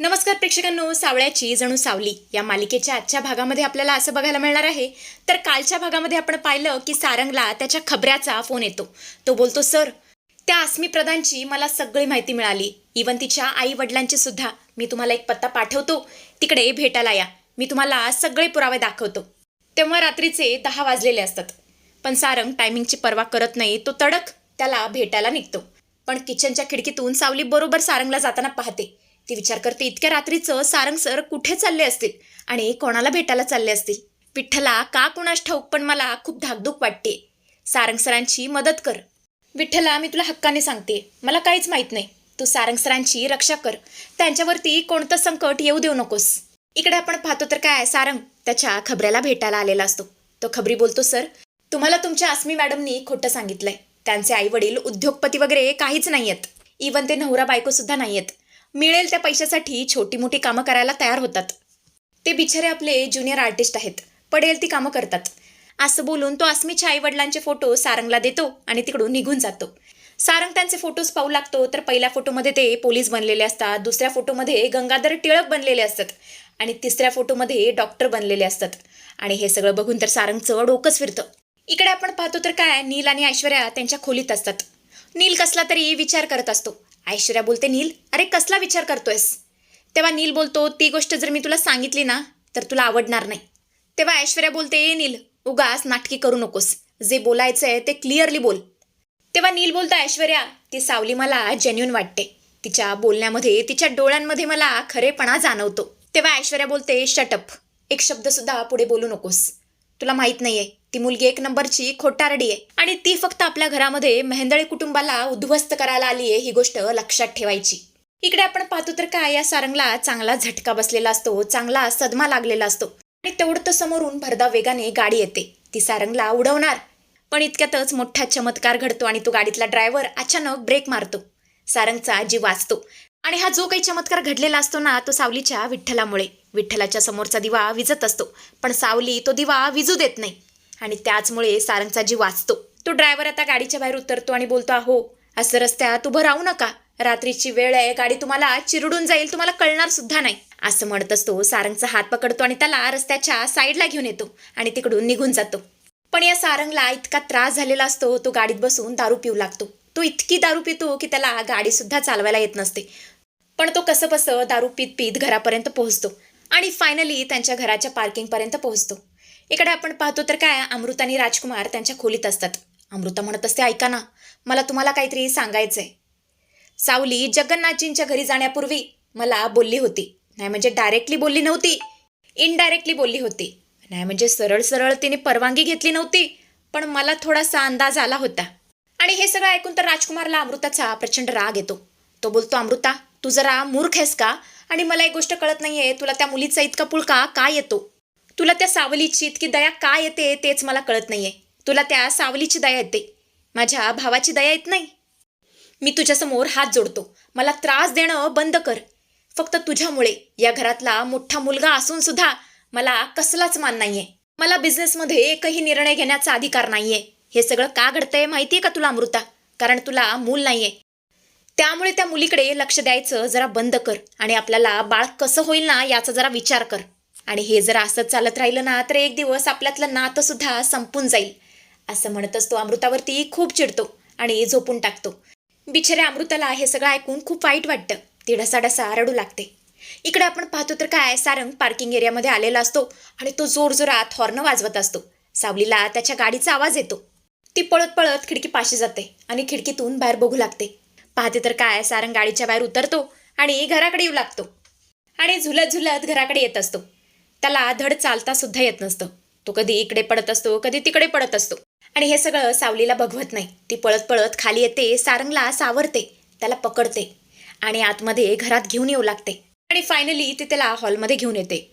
नमस्कार प्रेक्षकांनो सावळ्याची जणू सावली या मालिकेच्या आजच्या भागामध्ये आपल्याला असं बघायला मिळणार आहे. तर कालच्या भागामध्ये आपण पाहिलं की सारंगला त्याच्या खबऱ्याचा फोन येतो. तो बोलतो सर त्या आसमी प्रधानची मला सगळी माहिती मिळाली. इवन तिच्या आई वडिलांची सुद्धा. मी तुम्हाला एक पत्ता पाठवतो. तिकडे भेटायला या. मी तुम्हाला सगळे पुरावे दाखवतो. तेव्हा रात्रीचे दहा वाजलेले असतात. पण सारंग टायमिंगची पर्वा करत नाही. तो तडक त्याला भेटायला निघतो. पण किचनच्या खिडकीतून सावली बरोबर सारंगला जाताना पाहते. ती विचार करते इतक्या रात्रीचं सारंग सर कुठे चालले असतील? आणि कोणाला भेटायला चालले असतील? विठ्ठला का कुणास ठाऊक पण मला खूप धाकधूक वाटते सारंग सरांची मदत कर. विठ्ठला मी तुला हक्काने सांगते. मला काहीच माहीत नाही. तू सारंग सरांची रक्षा कर. त्यांच्यावरती कोणतं संकट येऊ देऊ नकोस. इकडे आपण पाहतो तर काय सारंग त्याच्या खबऱ्याला भेटायला आलेला असतो. तो खबरी बोलतो सर तुम्हाला तुमच्या अस्मी मॅडमनी खोटं सांगितलंय. त्यांचे आई वडील उद्योगपती वगैरे काहीच नाही आहेत इवन ते नवरा बायको सुद्धा नाही आहेत मिळेल त्या पैशासाठी छोटी मोठी कामं करायला तयार होतात. ते बिचारे आपले ज्युनियर आर्टिस्ट आहेत. पडेल ती कामं करतात. असं बोलून तो अस्मीच्या आई वडिलांचे फोटो सारंगला देतो आणि तिकडून निघून जातो. सारंग त्यांचे फोटोज पाहू लागतो तर पहिल्या फोटोमध्ये ते पोलीस बनलेले असतात दुसऱ्या फोटोमध्ये गंगाधर टिळक बनलेले असतात आणि तिसऱ्या फोटोमध्ये डॉक्टर बनलेले असतात. आणि हे सगळं बघून तर सारंगचं डोकंच फिरतं. इकडे आपण पाहतो तर काय नील आणि ऐश्वर्या त्यांच्या खोलीत असतात. नील कसला तरी विचार करत असतो. ऐश्वर्या बोलते नील अरे कसला विचार करतोयस? तेव्हा नील बोलतो ती गोष्ट जर मी तुला सांगितली ना तर तुला आवडणार नाही. तेव्हा ऐश्वर्या बोलते "ए नील उगाच नाटकी करू नकोस. जे बोलायचं आहे ते क्लिअरली बोल. तेव्हा नील बोलतो ऐश्वर्या ती सावली मला जेन्युन वाटते. तिच्या बोलण्यामध्ये तिच्या डोळ्यांमध्ये मला खरेपणा जाणवतो. तेव्हा ऐश्वर्या बोलते शटअप एक शब्दसुद्धा पुढे बोलू नकोस. तुला माहीत नाही आहे ती मुलगी एक नंबरची खोटारडी आहे. आणि ती फक्त आपल्या घरामध्ये मेहंदळे कुटुंबाला उद्ध्वस्त करायला आली आहे ही गोष्ट लक्षात ठेवायची. इकडे आपण पाहतो तर काय या सारंगला चांगला झटका बसलेला असतो चांगला सदमा लागलेला असतो. आणि तेवढं तर समोरून भरधाव वेगाने गाडी येते. ती सारंगला उडवणार. पण इतक्यातच मोठा चमत्कार घडतो आणि तो गाडीतला ड्रायव्हर अचानक ब्रेक मारतो. सारंगचा जीव वाचतो. आणि हा जो काही चमत्कार घडलेला असतो ना तो सावलीच्या विठ्ठलामुळे. विठ्ठलाच्या समोरचा दिवा विजत असतो. पण सावली तो दिवा विजू देत नाही. आणि त्याचमुळे सारंगचा जीव वाचतो. तो ड्रायव्हर आता गाडीच्या बाहेर उतरतो आणि बोलतो अहो असं रस्त्यात उभं राहू नका. रात्रीची वेळ आहे गाडी तुम्हाला चिरडून जाईल तुम्हाला कळणार सुद्धा नाही. असं म्हणत असतो सारंगचा हात पकडतो आणि त्याला रस्त्याच्या साईडला घेऊन येतो आणि तिकडून निघून जातो. पण या सारंगला इतका त्रास झालेला असतो तो गाडीत बसून दारू पिऊ लागतो. तो इतकी दारू पितो की त्याला गाडी सुद्धा चालवायला येत नसते. पण तो कसं दारू पित पित घरापर्यंत पोहोचतो आणि फायनली त्यांच्या घराच्या पार्किंगपर्यंत पोहोचतो. इकडे आपण पाहतो तर काय अमृत आणि राजकुमार त्यांच्या खोलीत असतात. अमृता म्हणत असते ऐका ना मला तुम्हाला काहीतरी सांगायचंय. सावली जगन्नाथजींच्या घरी जाण्यापूर्वी मला बोलली होती. नाही म्हणजे डायरेक्टली बोलली नव्हती इनडायरेक्टली बोलली होती. नाही म्हणजे सरळ सरळ तिने परवानगी घेतली नव्हती पण मला थोडासा अंदाज आला होता. आणि हे सगळं ऐकून तर राजकुमारला अमृताचा प्रचंड राग येतो. तो बोलतो अमृता तू जरा मूर्ख आहेस का? आणि मला एक गोष्ट कळत नाहीये तुला त्या मुलीचा इतका पुळका का येतो? तुला त्या सावलीची इतकी दया का येते तेच मला कळत नाहीये. तुला त्या सावलीची दया येते. माझ्या भावाची दया येत नाही. मी तुझ्यासमोर हात जोडतो. मला त्रास देणं बंद कर. फक्त तुझ्यामुळे या घरातला मोठा मुलगा असून सुद्धा मला कसलाच मान नाहीये. मला बिझनेसमध्ये एकही निर्णय घेण्याचा अधिकार नाहीये. हे सगळं का घडतंय माहितीये का तुला अमृता? कारण तुला मूल नाहीये. त्यामुळे त्या मुलीकडे लक्ष द्यायचं जरा बंद कर आणि आपल्याला बाळ कसं होईल ना याचा जरा विचार कर. आणि हे जर असंच चालत राहिलं ना तर एक दिवस आपल्यातलं नातंसुद्धा संपून जाईल. असं म्हणतच तो अमृतावरती खूप चिडतो आणि झोपून टाकतो. बिचाऱ्या अमृताला हे सगळं ऐकून खूप वाईट वाटतं. ती ढसाढसा रडू लागते. इकडे आपण पाहतो तर काय सारंग पार्किंग एरियामध्ये आलेला असतो आणि तो जोरजोरात हॉर्न वाजवत असतो. सावलीला त्याच्या गाडीचा आवाज येतो. ती पळत पळत खिडकी पाशी जाते आणि खिडकीतून बाहेर बघू लागते. पाहते तर काय सारंग गाडीच्या बाहेर उतरतो आणि घराकडे येऊ लागतो. आणि झुलत झुलत घराकडे येत असतो. त्याला धड चालता सुद्धा येत नसतं. तो कधी इकडे पडत असतो कधी तिकडे पडत असतो. आणि हे सगळं सावलीला भगवत नाही. ती पळत पळत खाली येते सारंगला सावरते त्याला पकडते आणि आतमध्ये घरात घेऊन येऊ लागते. आणि फायनली ती त्याला हॉलमध्ये घेऊन येते.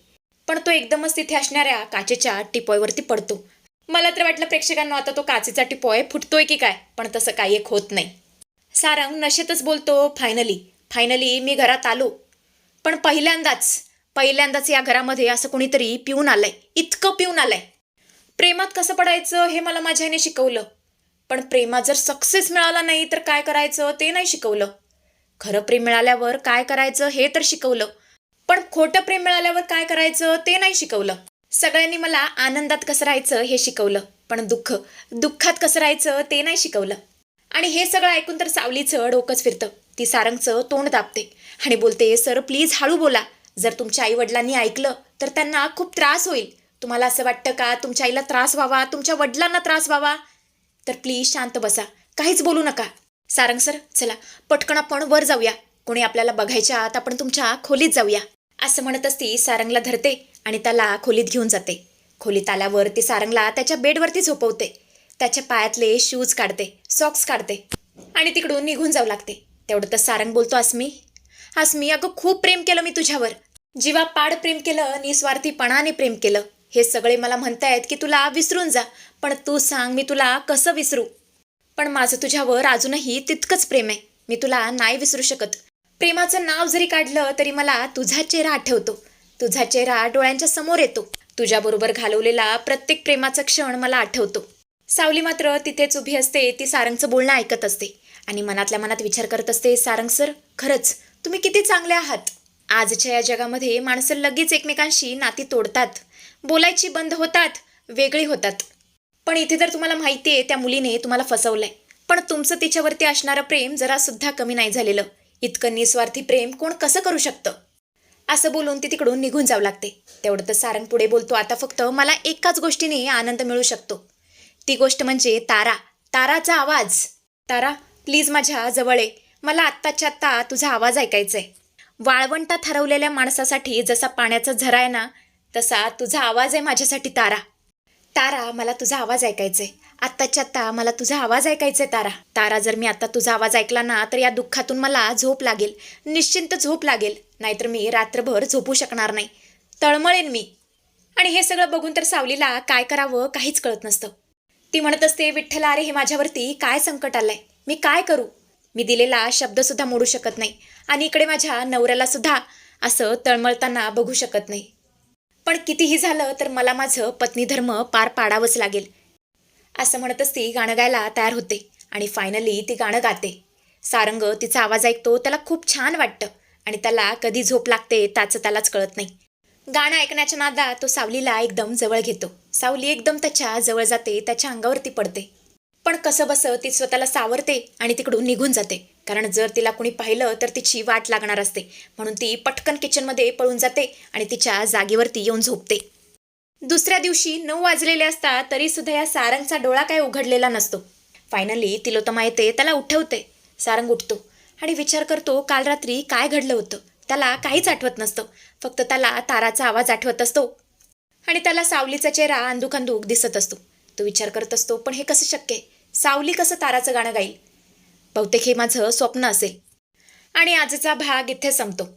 पण तो एकदमच तिथे असणाऱ्या काचेच्या टिपॉयवरती पडतो. मला तर वाटलं प्रेक्षकांना आता तो काचेचा टिपॉय फुटतोय की काय? पण तसं काही एक होत नाही. सारंग नशेतच बोलतो फायनली फायनली मी घरात आलो. पण पहिल्यांदाच पहिल्यांदाच या घरामध्ये असं कोणीतरी पिऊन आलंय. इतकं पिऊन आलंय. प्रेमात कसं पडायचं हे मला माझ्या आईने शिकवलं. पण प्रेमात जर सक्सेस मिळाला नाही तर काय करायचं ते नाही शिकवलं. खरं प्रेम मिळाल्यावर काय करायचं हे तर शिकवलं. पण खोटं प्रेम मिळाल्यावर काय करायचं ते नाही शिकवलं. सगळ्यांनी मला आनंदात कसं राहायचं हे शिकवलं. पण दुःख दुःखात कसं राहायचं ते नाही शिकवलं. आणि हे सगळं ऐकून तर सावलीचं डोकंच फिरतं. ती सारंगचं तोंड दाबते. आणि बोलते सर प्लीज हळू बोला. जर तुमच्या आईवडिलांनी ऐकलं तर त्यांना खूप त्रास होईल. तुम्हाला असं वाटतं का? तुमच्या आईला त्रास व्हावा? तुमच्या वडिलांना त्रास व्हावा? तर प्लीज शांत बसा. काहीच बोलू नका. सारंग सर चला. पटकन आपण वर जाऊया. कोणी आपल्याला बघायच्या आत आपण तुमच्या खोलीत जाऊया. असं म्हणतच ती सारंगला धरते आणि त्याला खोलीत घेऊन जाते. खोलीत आल्यावर ती सारंगला त्याच्या बेडवरती झोपवते. त्याच्या पायातले शूज काढते सॉक्स काढते आणि तिकडून निघून जाऊ लागते. तेवढं तर सारंग बोलतो अस्मी अस्मी अगं खूप प्रेम केलं मी तुझ्यावर. जीवा पाड प्रेम केलं निस्वार्थीपणाने प्रेम केलं. हे सगळे मला म्हणतायत की तुला विसरून जा पण तू सांग मी तुला कसं विसरू? पण माझं तुझ्यावर अजूनही तितकंच प्रेम आहे. मी तुला नाही विसरू शकत. प्रेमाचं नाव जरी काढलं तरी मला तुझा चेहरा आठवतो. तुझा चेहरा डोळ्यांच्या समोर येतो. तुझ्याबरोबर घालवलेला प्रत्येक प्रेमाचा क्षण मला आठवतो. सावली मात्र तिथेच उभी असते ती सारंगचं बोलणं ऐकत असते. आणि मनातल्या मनात विचार करत असते सारंग सर खरंच तुम्ही किती चांगले आहात. आजच्या या जगामध्ये माणसं लगेच एकमेकांशी नाती तोडतात बोलायची बंद होतात वेगळी होतात. पण इथे तर तुम्हाला माहिती आहे त्या मुलीने तुम्हाला फसवलंय. पण तुमचं तिच्यावरती असणारं प्रेम जरासुद्धा कमी नाही झालेलं. इतकं निस्वार्थी प्रेम कोण कसं करू शकतं? असं बोलून ती तिकडून निघून जावं लागते. तेवढं तर सारंग पुढे बोलतो आता फक्त मला एकाच गोष्टीने आनंद मिळू शकतो. ती गोष्ट म्हणजे तारा. ताराचा आवाज. तारा प्लीज माझ्या जवळ आहे मला आत्ताच्या आत्ता तुझा आवाज ऐकायचा आहे वाळवंटात हरवलेल्या माणसासाठी जसा पाण्याचा झरा आहे ना तसा तुझा आवाज आहे माझ्यासाठी तारा. तारा मला तुझा आवाज ऐकायचाय. आत्ताच्या आत्ता मला तुझा आवाज ऐकायचाय तारा. तारा जर मी आत्ता तुझा आवाज ऐकला ना तर या दुःखातून मला झोप लागेल. निश्चिंत झोप लागेल. नाहीतर मी रात्रभर झोपू शकणार नाही. तळमळेन मी. आणि हे सगळं बघून तर सावलीला काय करावं काहीच कळत नसतं. ती म्हणत असते विठ्ठला अरे हे माझ्यावरती काय संकट आलंय? मी काय करू? मी दिलेला शब्दसुद्धा मोडू शकत नाही. आणि इकडे माझ्या नवऱ्यालासुद्धा असं तळमळताना बघू शकत नाही. पण कितीही झालं तर मला माझं पत्नीधर्म पार पाडावंच लागेल. असं म्हणतच ती गाणं गायला तयार होते आणि फायनली ती गाणं गाते. सारंग तिचा आवाज ऐकतो त्याला खूप छान वाटतं आणि त्याला कधी झोप लागते त्याचं त्यालाच कळत नाही. गाणं ऐकण्याच्या नादा तो सावलीला एकदम जवळ घेतो. सावली एकदम त्याच्याजवळ जाते त्याच्या अंगावरती पडते. पण कसं बसं ती स्वतःला सावरते आणि तिकडून निघून जाते. कारण जर तिला कोणी पाहिलं तर तिची वाट लागणार असते. म्हणून ती पटकन किचनमध्ये पळून जाते आणि तिच्या जागेवरती येऊन झोपते. दुसऱ्या दिवशी नऊ वाजलेले असता तरी सुद्धा या सारंगचा डोळा काय उघडलेला नसतो. फायनली तिलोतमा येते त्याला उठवते. सारंग उठतो आणि विचार करतो काल रात्री काय घडलं होतं? त्याला काहीच आठवत नसतं. फक्त त्याला ताराचा आवाज आठवत असतो. आणि त्याला सावलीचा चेहरा अंदुक अंदुक दिसत असतो. तो विचार करत असतो पण हे कसं शक्य आहे? सावली कसं ताराचं गाणं गाईल? बहुतेक हे माझं स्वप्न असेल. आणि आजचा भाग इथे संपतो.